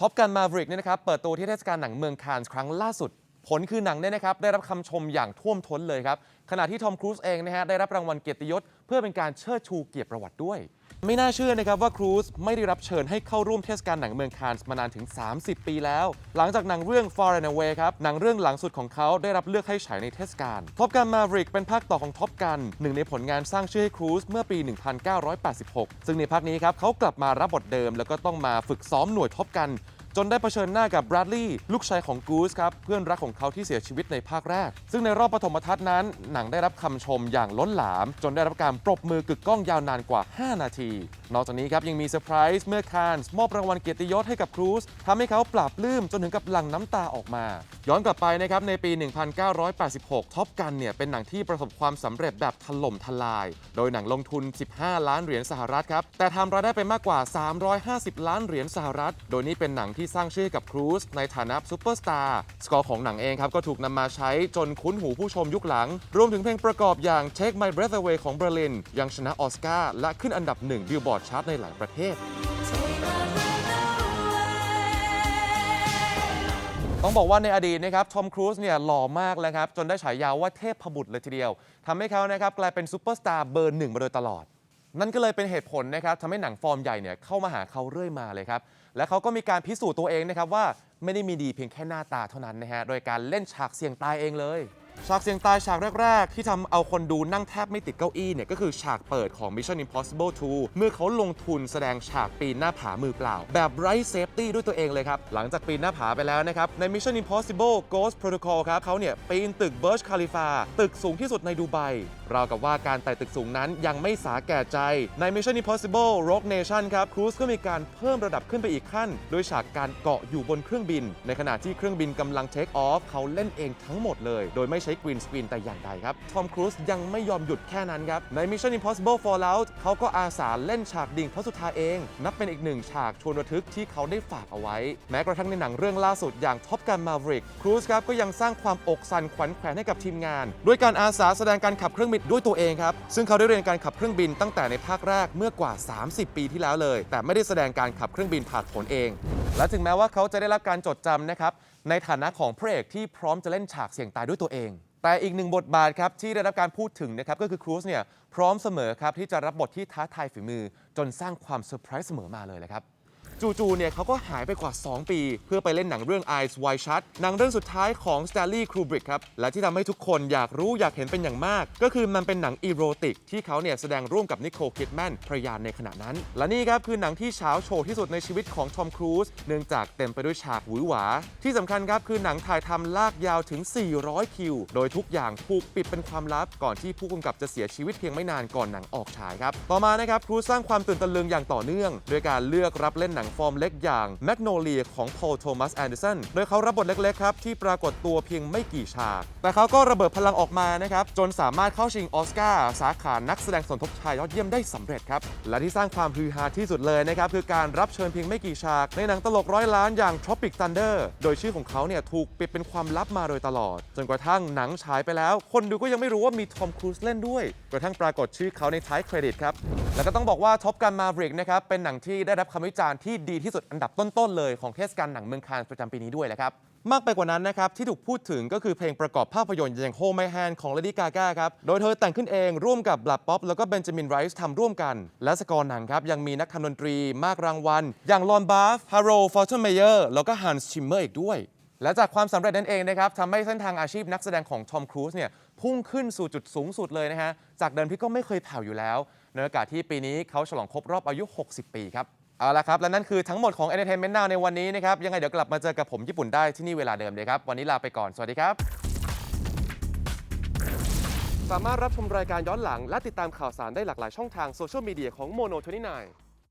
ท็อปกันมาบริกเนี่ยนะครับ เปิดตัวที่เทศกาลหนังเมืองคานส์ครั้งล่าสุด ผลคือหนังเนี่ยนะครับ ได้รับคำชมอย่างท่วมท้นเลยครับ ขณะที่ทอมครูซเองนะฮะได้รับรางวัลเกียรติยศ เพื่อเป็นการเชิดชูเกียรติประวัติด้วย ไม่น่าเชื่อนะครับว่าครูซไม่ได้รับเชิญให้เข้าร่วมเทศกาลหนังเมืองคานส์มานานถึง 30 ปีแล้ว หลังจากหนังเรื่อง Far and Away ครับ หนังเรื่องหลังสุดของเขาได้รับเลือกให้ฉายในเทศกาลท็อปกันมาริกเป็นภาคต่อของท็อปกันหนึ่งในผลงานสร้างชื่อให้ครูซเมื่อปี 1986 ซึ่งในภาคนี้ครับเขากลับมารับบทเดิม แล้วก็ต้องมาฝึกซ้อมหน่วยท็อปกัน จนได้เผชิญหน้ากับบรัดลีย์ลูกชายของกูสครับเพื่อนรักของเขาที่เสียชีวิตในภาคแรก ซึ่งในรอบปฐมทัศน์นั้น หนังได้รับคำชมอย่างล้นหลาม จนได้รับการปรบมือกึกก้องยาวนานกว่า 5 นาที นอกจากนี้ครับยังมีเซอร์ไพรส์เมื่อคานส์มอบรางวัลเกียรติยศให้กับครูซทำให้เขาปราบลื้มจนถึงกับหลั่งน้ำตาออกมา ย้อนกลับไปนะครับในปี 1986ท็อปกันเนี่ยเป็นหนังที่ประสบความสำเร็จแบบถล่มทลาย โดยหนังลงทุน 15 ล้านเหรียญสหรัฐครับแต่ทำรายได้ไปมากกว่า 350 ล้านเหรียญสหรัฐ โดยนี่เป็นหนังที่สร้างชื่อให้กับครูซในฐานะซูเปอร์สตาร์สกอร์ของหนังเองครับ ก็ถูกนำมาใช้จนคุ้นหูผู้ชมยุคหลัง รวมถึงเพลงประกอบอย่าง Take My Breath Away ของเบอร์ลิน ยังชนะออสการ์และขึ้นอันดับหนึ่งบิลบอร์ดชาร์ตในหลายประเทศ ต้องบอกว่าในอดีตนะครับทอมครูซเนี่ยหล่อมากเลยครับ จนได้ฉายาว่าเทพบุตรเลยทีเดียวทำให้เขานะครับกลายเป็นซูเปอร์สตาร์เบอร์หนึ่งมาโดยตลอด นั่นก็เลยเป็นเหตุผลนะครับทำให้หนังฟอร์มใหญ่เนี่ยเข้ามาหาเขาเรื่อยมาเลยครับ และเขาก็มีการพิสูจน์ตัวเองนะครับว่าไม่ได้มีดีเพียงแค่หน้าตาเท่านั้นนะฮะ โดยการเล่นฉากเสี่ยงตายเองเลย ฉากเสี่ยงตายฉากแรก ๆ ที่ทำเอาคนดูนั่งแทบไม่ติดเก้าอี้เนี่ยก็คือฉากเปิดของ Mission Impossible 2 เมื่อเขาลงทุนแสดงฉากปีนหน้าผามือเปล่า แบบไร้เซฟตี้ด้วยตัวเองเลยครับ หลังจากปีนหน้าผาไปแล้วนะครับ ใน Mission Impossible Ghost Protocol ครับเขาเนี่ยปีนตึก Burj Khalifa ตึกสูงที่สุดในดูไบ ราวกับว่าการไต่ตึกสูงนั้นยังไม่สาแก่ใจ ใน Mission Impossible Rogue Nation ครับครูซก็มีการเพิ่มระดับขึ้นไปอีกขั้น โดยฉากการเกาะอยู่บนเครื่องบิน ในขณะที่เครื่องบินกำลังเทคออฟเขาเล่นเองทั้งหมดเลย โดยไม่ใช้กรีนสกรีนแต่อย่างใดครับทอมครูซยังไม่ยอมหยุดแค่นั้นครับใน Mission Impossible Fallout เขาก็อาสาเล่นฉากดิ่งพระสุธาเอง นับเป็นอีกหนึ่งฉากชวนระทึกที่เขาได้ฝากเอาไว้ แม้กระทั่งในหนังเรื่องล่าสุดอย่าง Top Gun Maverick ครูซครับก็ยังสร้างความอกสั่นขวัญแขวนให้กับทีมงาน ด้วยการอาสาแสดงการขับเครื่องบินด้วยตัวเองครับ ซึ่งเขาได้เรียนการขับเครื่องบินตั้งแต่ในภาคแรกเมื่อกว่า 30 ปีที่แล้วเลย แต่ไม่ได้แสดงการขับเครื่องบินผ่านผลเอง และถึงแม้ว่าเขาจะได้รับการจดจำนะครับในฐานะของพระเอกที่พร้อมจะเล่นฉากเสี่ยงตายด้วยตัวเองแต่อีกหนึ่งบทบาทครับที่ได้รับการพูดถึงนะครับก็คือครูซเนี่ยพร้อมเสมอครับที่จะรับบทที่ท้าทายฝีมือ จนสร้างความเซอร์ไพรส์เสมอมาเลยแหละครับ จู่ๆเนี่ยเขาก็หายไปกว่า 2 ปี เพื่อไปเล่นหนังเรื่อง Eyes Wide Shut หนังเรื่องสุดท้ายของ Stanley Kubrick ครับ และที่ทำให้ทุกคนอยากรู้อยากเห็นเป็นอย่างมาก ก็คือมันเป็นหนังอีโรติก ที่เขาเนี่ยแสดงร่วมกับนิโคลคิดแมนภรรยาในขณะนั้น และนี่ครับคือหนังที่เช้าโชว์ที่สุดในชีวิตของทอมครูซเนื่องจากเต็มไปด้วยฉากหวือหวา ที่สำคัญครับคือหนังถ่ายทำลากยาวถึง 400 คิว โดยทุกอย่างถูกปิดเป็นความลับ ก่อนที่ผู้กำกับจะเสียชีวิตเพียงไม่นานก่อนหนังออกฉายครับต่อมานะครับครูซสร้างความตื่นตะลึงอย่างต่อเนื่องโดยการเลือกรับเล่นหนังฟอร์มเล็กอย่างแมกโนเลียของพอลโทมัสแอนเดอร์สันโดยเขารับบทเล็กๆครับที่ปรากฏตัวเพียงไม่กี่ฉาก แต่เขาก็ระเบิดพลังออกมานะครับจนสามารถเข้าชิงออสการ์สาขานักแสดงสมทบชายยอดเยี่ยมได้สำเร็จครับและที่สร้างความฮือฮาที่สุดเลยนะครับคือการรับเชิญเพียงไม่กี่ฉาก ในหนังตลกร้อยล้านอย่าง Tropic Thunder โดยชื่อของเขาเนี่ยถูกปิดเป็นความลับมาโดยตลอด จนกระทั่งหนังฉายไปแล้ว คนดูก็ยังไม่รู้ว่ามีทอมครูซเล่นด้วย กระทั่งปรากฏชื่อเขาในท้ายเครดิตครับแล้วก็ต้องบอกว่าท็อปกันมา v ริกนะครับเป็นหนังที่ได้รับคำวิจารณ์ที่ดีที่สุดอันดับต้นๆเลยของเทศกาลหนังเมืองคานส์ประจำปีนี้ด้วยแหละครับ มากไปกว่านั้นนะครับ ที่ถูกพูดถึงก็คือเพลงประกอบภาพยนตร์อย่าง Hold My Hand ของ Lady Gaga ครับ โดยเธอแต่งขึ้นเองร่วมกับบลัดป๊อปแล้วก็เบนจามินไรส์ทำร่วมกัน และสกอร์หนังครับ ยังมีนักทำดนตรีมากรางวัล อย่างลอนบาฟฮาร์โรฟอร์เทนเมเยอร์แล้วก็ฮันส์ชิมเมอร์อีกด้วยและจากความสำเร็จนั้นเองนะครับทำให้เส้นทางอาชีพนักแสดงของทอมครูซเนี่ยพุ่งขึ้นสู่จุดสูงสุดเลยนะฮะ จากเดิมที่ก็ไม่เคยแผ่วอยู่แล้ว ในโอกาสที่ปีนี้เขาฉลองครบรอบอายุ 60 ปีครับ เอาละครับ และนั่นคือทั้งหมดของ Entertainment Now ในวันนี้นะครับ ยังไงเดี๋ยวกลับมาเจอกับผมญี่ปุ่นได้ที่นี่เวลาเดิมเลยครับ วันนี้ลาไปก่อน สวัสดีครับ สามารถรับชมรายการย้อนหลัง และติดตามข่าวสารได้หลากหลายช่องทางโซเชียลมีเดียของ Mono 29